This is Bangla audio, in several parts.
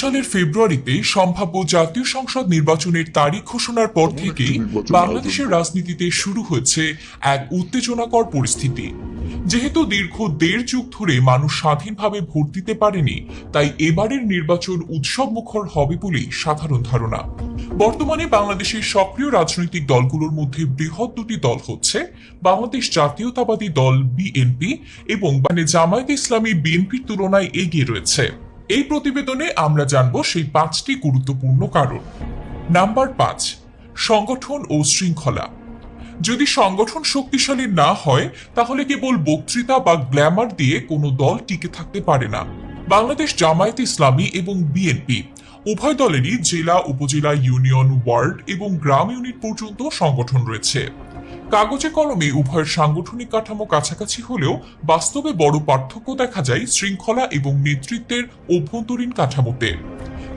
সালের ফেব্রুয়ারিতে সম্ভাব্য জাতীয় সংসদ নির্বাচনের তারিখ ঘোষণার পর থেকেই বাংলাদেশের রাজনীতিতে শুরু হয়েছে এক উত্তেজনাকর পরিস্থিতি। যেহেতু দীর্ঘ দেড় যুগ ধরে মানুষ স্বাধীনভাবে ভোট দিতে পারেনি তাই এবারের নির্বাচন উৎসব মুখর হবে বলেই সাধারণ ধারণা। বর্তমানে বাংলাদেশের সক্রিয় রাজনৈতিক দলগুলোর মধ্যে বৃহৎ দুটি দল হচ্ছে বাংলাদেশ জাতীয়তাবাদী দল বিএনপি এবং জামায়াত ইসলামী বিএনপির তুলনায় এগিয়ে রয়েছে। এই প্রতিবেদনে আমরা জানব সেই পাঁচটি গুরুত্বপূর্ণ কারণ। নাম্বার পাঁচ, সংগঠন ও শৃঙ্খলা। যদি সংগঠন শক্তিশালী না হয়, তাহলে কেবল বক্তৃতা বা গ্ল্যামার দিয়ে কোনো দল টিকে থাকতে পারে না। বাংলাদেশ জামায়াত ইসলামী এবং বিএনপি উভয় দলেরই জেলা, উপজেলা, ইউনিয়ন, ওয়ার্ড এবং গ্রাম ইউনিট পর্যন্ত সংগঠন রয়েছে। কাগজে কলমে উভয়ের সাংগঠনিক কাঠামো কাছাকাছি হলেও বাস্তবে বড় পার্থক্য দেখা যায় শৃঙ্খলা এবং নেতৃত্বের অভ্যন্তরীণ কাঠামোতে।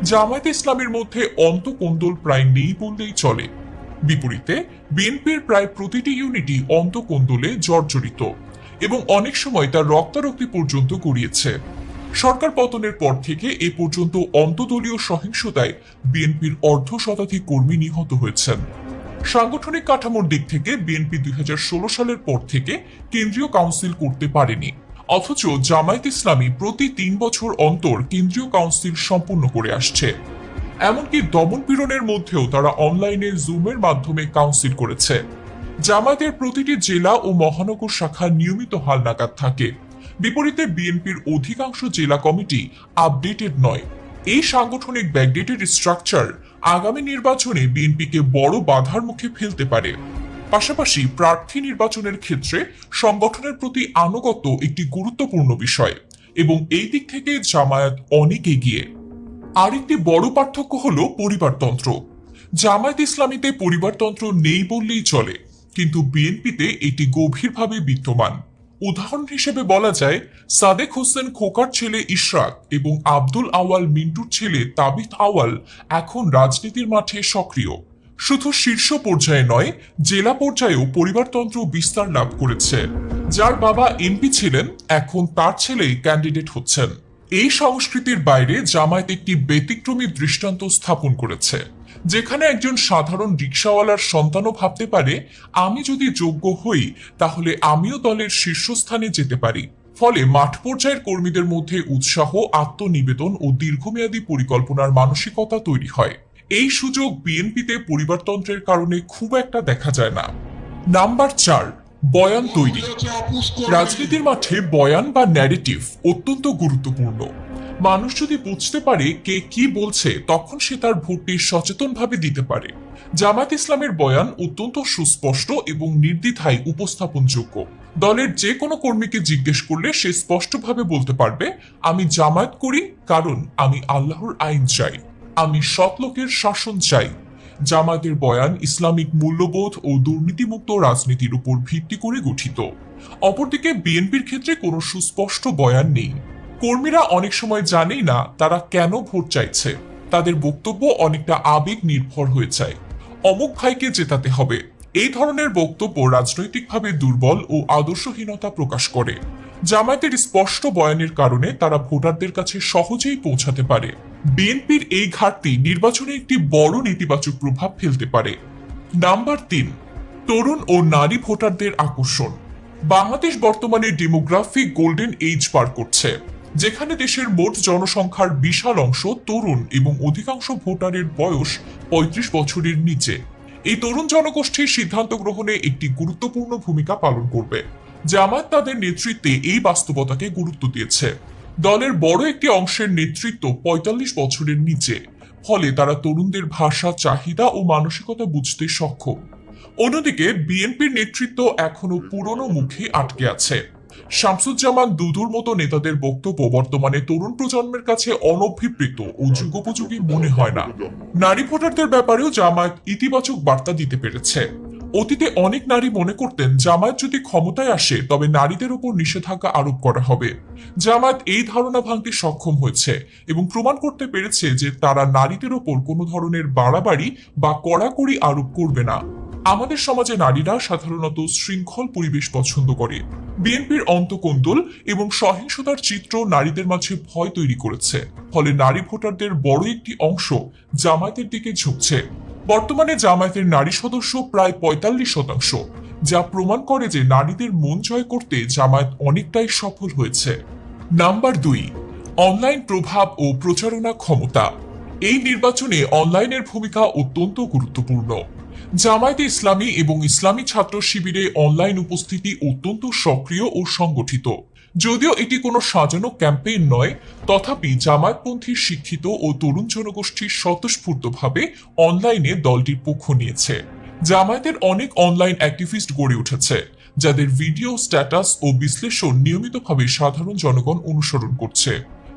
জামায়াত ইসলামের মধ্যে অন্তকোন্দল প্রায় নেই বললেই চলে। বিপরীতে, বিএনপির প্রায় প্রতিটি ইউনিটই অন্তকোন্দলে জর্জরিত এবং অনেক সময় তার রক্তারক্তি পর্যন্ত গড়িয়েছে। সরকার পতনের পর থেকে এ পর্যন্ত অন্তদলীয় সহিংসতায় বিএনপির অর্ধ শতাধিক কর্মী নিহত হয়েছেন। সাংগঠনিক কাঠামোর দিক থেকে বিএনপি দুই হাজার ষোলো সালের পর থেকে কেন্দ্রীয় কাউন্সিল করতে পারেনি। অথচ জামায়াত ইসলামী প্রতি তিন বছর অন্তর কেন্দ্রীয় কাউন্সিল সম্পূর্ণ করে আসছে। এমনকি দমন পীড়নের মধ্যেও তারা অনলাইনে জুমের মাধ্যমে কাউন্সিল করেছে। জামায়াতের প্রতিটি জেলা ও মহানগর শাখা নিয়মিত হালনাগাদ থাকে। বিপরীতে বিএনপির অধিকাংশ জেলা কমিটি আপডেটেড নয়। এই সাংগঠনিক ব্যাকডেটেড স্ট্রাকচার আগামী নির্বাচনে বিএনপিকে বড় বাধার মুখে ফেলতে পারে। পাশাপাশি প্রার্থী নির্বাচনের ক্ষেত্রে সংগঠনের প্রতি আনুগত্য একটি গুরুত্বপূর্ণ বিষয় এবং এই দিক থেকে জামায়াত অনেক এগিয়ে। আরেকটি বড় পার্থক্য হল পরিবারতন্ত্র জামায়াত ইসলামীতে পরিবারতন্ত্র নেই বললেই চলে, কিন্তু বিএনপিতে এটি গভীরভাবে বিদ্যমান। উদাহরণ হিসেবে বলা যায়, সাদেক হোসেন খোকার ছেলে ইশরাক এবং আব্দুল আওয়াল মিন্টুর ছেলে তাবিথ আওয়াল এখন রাজনীতির মাঠে সক্রিয়। শুধু শীর্ষ পর্যায়ে নয়, জেলা পর্যায়েও পরিবারতন্ত্র বিস্তার লাভ করেছে। যার বাবা এমপি ছিলেন, এখন তার ছেলেই ক্যান্ডিডেট হচ্ছেন। এই সংস্কৃতির বাইরে জামায়াত একটি ব্যতিক্রমী দৃষ্টান্ত স্থাপন করেছে। যেখানে একজন সাধারণ রিক্সাওয়ালার সন্তানও ভাবতে পারে, আমি যদি যোগ্য হই, তাহলে আমিও দলের শীর্ষস্থানে যেতে পারি। ফলে মাঠ পর্যায়ের কর্মীদের মধ্যে উৎসাহ, আত্মনিবেদন ও দীর্ঘমেয়াদী পরিকল্পনার মানসিকতা তৈরি হয়। এই সুযোগ বিএনপিতে পরিবারতন্ত্রের কারণে খুব একটা দেখা যায় না। নাম্বার চার, বয়ান তৈরি। রাজনীতির মাঠে বয়ান বা ন্যারেটিভ অত্যন্ত গুরুত্বপূর্ণ। মানুষ যদি বুঝতে পারে কে কি বলছে, তখন সে তার ভোটটি সচেতনভাবে দিতে পারে। জামাত ইসলামের বয়ান অত্যন্ত সুস্পষ্ট এবং নির্দ্বিধায় উপস্থাপনযোগ্য। দলের যে কোনো কর্মীকে জিজ্ঞেস করলে সে স্পষ্টভাবে বলতে পারবে, আমি জামায়াত করি, কারণ আমি আল্লাহর আইন চাই। আমি সৎ লোকের শাসন চাই। জামায়াতের বয়ান ইসলামিক মূল্যবোধ ও দুর্নীতিমুক্ত রাজনীতির উপর ভিত্তি করে গঠিত। অপরদিকে বিএনপির ক্ষেত্রে কোনো সুস্পষ্ট বয়ান নেই। কর্মীরা অনেক সময় জানেই না তারা কেন ভোট চাইছে। তাদের বক্তব্য অনেকটা আবেগ নির্ভর হয়ে যায়। অমুক ভাইকে জেতাতে হবে। এই ধরনের বক্তব্য রাজনৈতিকভাবে দুর্বল ও আদর্শহীনতা প্রকাশ করে। জামায়াতের স্পষ্ট বয়ানের কারণে তারা ভোটারদের কাছে সহজেই পৌঁছাতে পারে। বিএনপির এই ঘাটতি নির্বাচনে একটি বড় নেতিবাচক প্রভাব ফেলতে পারে। নাম্বার তিন, তরুণ ও নারী ভোটারদের আকর্ষণ। বাংলাদেশ বর্তমানে ডেমোগ্রাফিক গোল্ডেন এজ পার করছে। যেখানে দেশের মোট জনসংখ্যার বিশাল অংশ তরুণ এবং অধিকাংশ ভোটারের বয়স পঁয়ত্রিশ বছরের নিচে। এই তরুণ জনগোষ্ঠীর সিদ্ধান্ত গ্রহণে একটি গুরুত্বপূর্ণ ভূমিকা পালন করবে। জামায়াত তাদের নেতৃত্বে এই বাস্তবতাকে গুরুত্ব দিয়েছে। দলের বড় একটি অংশের নেতৃত্ব পঁয়তাল্লিশ বছরের নিচে, ফলে তারা তরুণদের ভাষা, চাহিদা ও মানসিকতা বুঝতে সক্ষম। অন্যদিকে, বিএনপির নেতৃত্ব এখনও পুরনো মুখে আটকে আছে। শামসুজ্জামান দুদুর মতো নেতাদের বক্তব্য বর্তমানে তরুণ প্রজন্মের কাছে অনভিপ্রেত ও যুগোপযোগী মনে হয় না। নারী ভোটারদের ব্যাপারেও জামায়াত ইতিবাচক বার্তা দিতে পেরেছে। অতীতে অনেক নারী মনে করতেন, জামায়াত যদি ক্ষমতায় আসে, তবে নারীদের উপর নিষেধাজ্ঞা আরোপ করা হবে। জামায়াত এই ধারণা ভাঙতে সক্ষম হয়েছে এবং প্রমাণ করতে পেরেছে যে তারা নারীদের ওপর কোনো ধরনের বাড়াবাড়ি বা কড়াকড়ি আরোপ করবে না। আমাদের সমাজে নারীরা সাধারণত শৃঙ্খল পরিবেশ পছন্দ করে। বিএনপির অন্তকোন্দল এবং সহিংসতার চিত্র নারীদের মাঝে ভয় তৈরি করেছে। ফলে নারী ভোটারদের বড় একটি অংশ জামায়াতের দিকে ঝুঁকছে। বর্তমানে জামায়াতের নারী সদস্য প্রায় পঁয়তাল্লিশ শতাংশ, যা প্রমাণ করে যে নারীদের মন জয় করতে জামায়াত অনেকটাই সফল হয়েছে। নাম্বার দুই, অনলাইন প্রভাব ও প্রচারণা ক্ষমতা। এই নির্বাচনে অনলাইনের ভূমিকা অত্যন্ত গুরুত্বপূর্ণ। জামায়াতে ইসলামী এবং ইসলামী ছাত্র শিবিরে অনলাইন উপস্থিতি অত্যন্ত সক্রিয় ও সংগঠিত। যদিও এটি কোনো সাজানো ক্যাম্পেইন নয়, তথাপি জামায়াতপন্থী শিক্ষিত ও তরুণ জনগোষ্ঠী স্বতঃস্ফূর্তভাবে অনলাইনে দলটির পক্ষ নিয়েছে। জামায়াতের অনেক অনলাইন অ্যাক্টিভিস্ট গড়ে উঠেছে, যাদের ভিডিও, স্ট্যাটাস ও বিশ্লেষণ নিয়মিতভাবে সাধারণ জনগণ অনুসরণ করছে।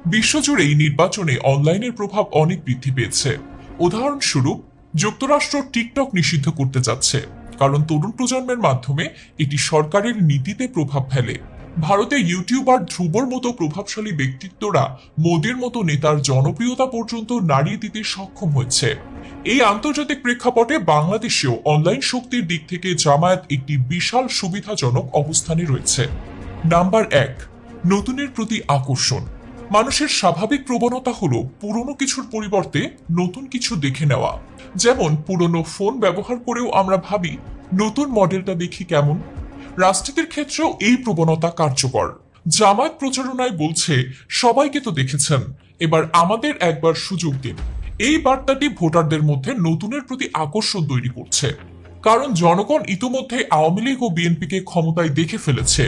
বিশ্বজুড়ে এই নির্বাচনে অনলাইনের প্রভাব অনেক বৃদ্ধি পেয়েছে। উদাহরণস্বরূপ যুক্তরাষ্ট্র টিকটক নিষিদ্ধ করতে যাচ্ছে। কারণ তরুণ প্রজন্মের মাধ্যমে এটি সরকারের নীতিতে প্রভাব ফেলে। ভারতে ইউটিউবার ধ্রুবর মতো প্রভাবশালী ব্যক্তিত্বরা মোদীর মতো নেতার জনপ্রিয়তা পর্যন্ত নাড়িয়ে দিতে সক্ষম হয়েছে। এই আন্তর্জাতিক প্রেক্ষাপটে বাংলাদেশেও অনলাইন শক্তির দিক থেকে জামায়াত একটি বিশাল সুবিধাজনক অবস্থানে রয়েছে। নাম্বার এক, নতুনের প্রতি আকর্ষণ। মানুষের স্বাভাবিক প্রবণতা হলো পুরনো কিছুর পরিবর্তে নতুন কিছু দেখে নেওয়া। যেমন পুরনো ফোন ব্যবহার করেও আমরা ভাবি, নতুন মডেলটা দেখি কেমন? রাজনীতির ক্ষেত্রেও এই প্রবণতা কার্যকর। জামায়াত প্রচারণায় বলছে, সবাইকে তো দেখেছেন, এবার আমাদের একবার সুযোগ দিন। এই বার্তাটি ভোটারদের মধ্যে নতুনের প্রতি আকর্ষণ তৈরি করছে। কারণ জনগণ ইতোমধ্যে আওয়ামী লীগ ও বিএনপিকে ক্ষমতায় দেখে ফেলেছে,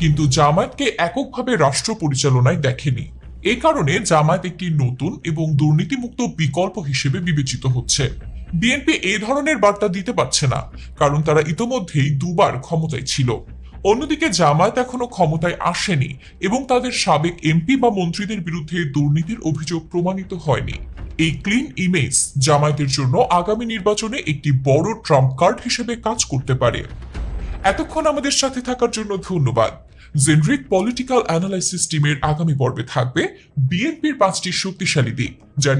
কিন্তু জামায়াতকে এককভাবে রাষ্ট্র পরিচালনায় দেখেনি। এ কারণে জামায়াত একটি নতুন এবং দুর্নীতিমুক্ত বিকল্প হিসেবে বিবেচিত হচ্ছে। বিএনপি এ ধরনের বার্তা দিতে পারছে না, কারণ তারা ইতোমধ্যেই দুবার ক্ষমতায় ছিল। অন্যদিকে জামায়াত এখনও ক্ষমতায় আসেনি এবং তাদের সাবেক এমপি বা মন্ত্রীদের বিরুদ্ধে দুর্নীতির অভিযোগ প্রমাণিত হয়নি। এই ক্লিন ইমেজ জামায়াতের জন্য আগামী নির্বাচনে একটি বড় ট্রাম্প কার্ড হিসেবে কাজ করতে পারে। এতক্ষণ আমাদের সাথে থাকার জন্য ধন্যবাদ। জেনরিক পলিটিক্যাল অ্যানালাইসিস টিমের আগামী পর্বে থাকবে বিএনপির পাঁচটি শক্তিশালী দিক যার